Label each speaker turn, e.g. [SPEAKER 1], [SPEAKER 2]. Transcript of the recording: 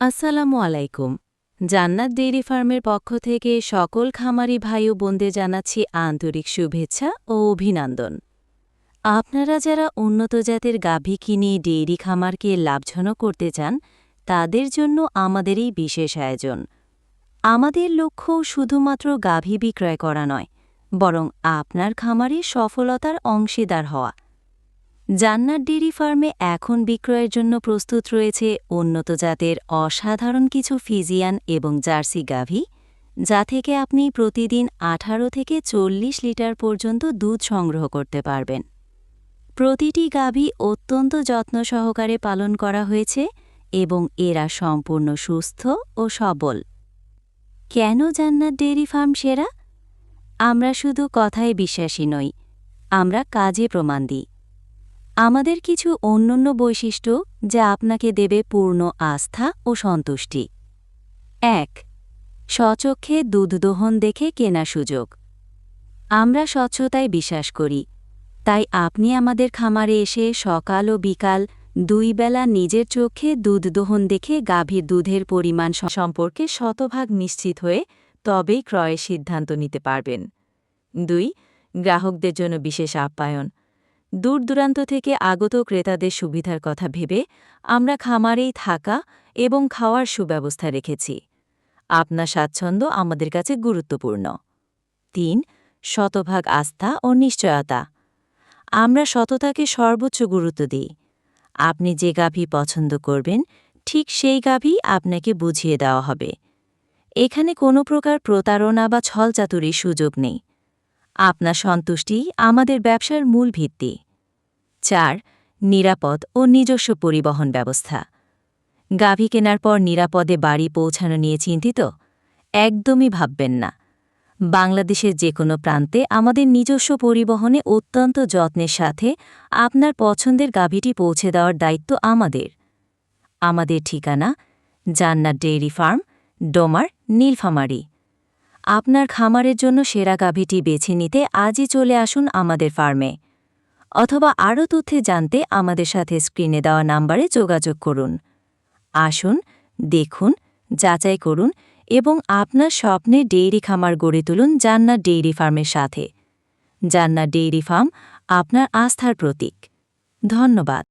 [SPEAKER 1] আসসালামু আলাইকুম। জান্নাত ডেইরি ফার্মের পক্ষ থেকে সকল খামারি ভাই ও বোনদের জানাচ্ছি আন্তরিক শুভেচ্ছা ও অভিনন্দন। আপনারা যারা উন্নত জাতের গাভী কিনে ডেইরি খামারকে লাভজনক করতে চান, তাদের জন্য আমাদের এই বিশেষ আয়োজন। আমাদের লক্ষ্য শুধুমাত্র গাভী বিক্রয় করা নয়, বরং আপনার খামারে সফলতার অংশীদার হওয়া। জান্নাত ডেইরি ফার্মে এখন বিক্রয়ের জন্য প্রস্তুত রয়েছে উন্নত জাতের অসাধারণ কিছু ফিজিয়ান এবং জার্সি গাভী, যা থেকে আপনি প্রতিদিন ১৮ থেকে চল্লিশ লিটার পর্যন্ত দুধ সংগ্রহ করতে পারবেন। প্রতিটি গাভী অত্যন্ত যত্ন সহকারে পালন করা হয়েছে এবং এরা সম্পূর্ণ সুস্থ ও সবল। কেন জান্নাত ডেইরি ফার্ম সেরা? আমরা শুধু কথায় বিশ্বাসী নই, আমরা কাজে প্রমাণ দিই। আমাদের কিছু অন্যান্য বৈশিষ্ট্য যা আপনাকে দেবে পূর্ণ আস্থা ও সন্তুষ্টি। এক, স্বচক্ষে দুধ দোহন দেখে কেনা সুযোগ। আমরা স্বচ্ছতায় বিশ্বাস করি, তাই আপনি আমাদের খামারে এসে সকাল ও বিকাল দুই বেলা নিজের চোখে দুধ দোহন দেখে গাভীর দুধের পরিমাণ সম্পর্কে শতভাগ নিশ্চিত হয়ে তবেই ক্রয়ের সিদ্ধান্ত নিতে পারবেন। দুই, গ্রাহকদের জন্য বিশেষ আপ্যায়ন। দূর দূরান্ত থেকে আগত ক্রেতাদের সুবিধার কথা ভেবে আমরা খামারেই থাকা এবং খাওয়ার সুব্যবস্থা রেখেছি। আপনার স্বাচ্ছন্দ্য আমাদের কাছে গুরুত্বপূর্ণ। তিন, শতভাগ আস্থা ও নিশ্চয়তা। আমরা সততাকে সর্বোচ্চ গুরুত্ব দিই। আপনি যে গাভী পছন্দ করবেন, ঠিক সেই গাভী আপনাকে বুঝিয়ে দেওয়া হবে। এখানে কোনো প্রকার প্রতারণা বা ছলচাতুরির সুযোগ নেই। আপনার সন্তুষ্টি আমাদের ব্যবসার মূল ভিত্তি। চার, নিরাপদ ও নিজস্ব পরিবহন ব্যবস্থা। গাভী কেনার পর নিরাপদে বাড়ি পৌঁছানো নিয়ে চিন্তিত? একদমই ভাববেন না। বাংলাদেশের যে কোনো প্রান্তে আমাদের নিজস্ব পরিবহনে অত্যন্ত যত্নের সাথে আপনার পছন্দের গাভীটি পৌঁছে দেওয়ার দায়িত্ব আমাদের। আমাদের ঠিকানা জান্নাত ডেইরি ফার্ম, ডোমার, নীলফামারী। আপনার খামারের জন্য সেরা গাভীটি বেছে নিতে আজই চলে আসুন আমাদের ফার্মে। অথবা আরও তথ্যে জানতে আমাদের সাথে স্ক্রিনে দেওয়া নাম্বারে যোগাযোগ করুন। আসুন, দেখুন, যাচাই করুন এবং আপনার স্বপ্নে ডেইরি খামার গড়ে তুলুন জান্নাত ডেইরি ফার্মের সাথে। জান্নাত ডেইরি ফার্ম আপনার আস্থার প্রতীক। ধন্যবাদ।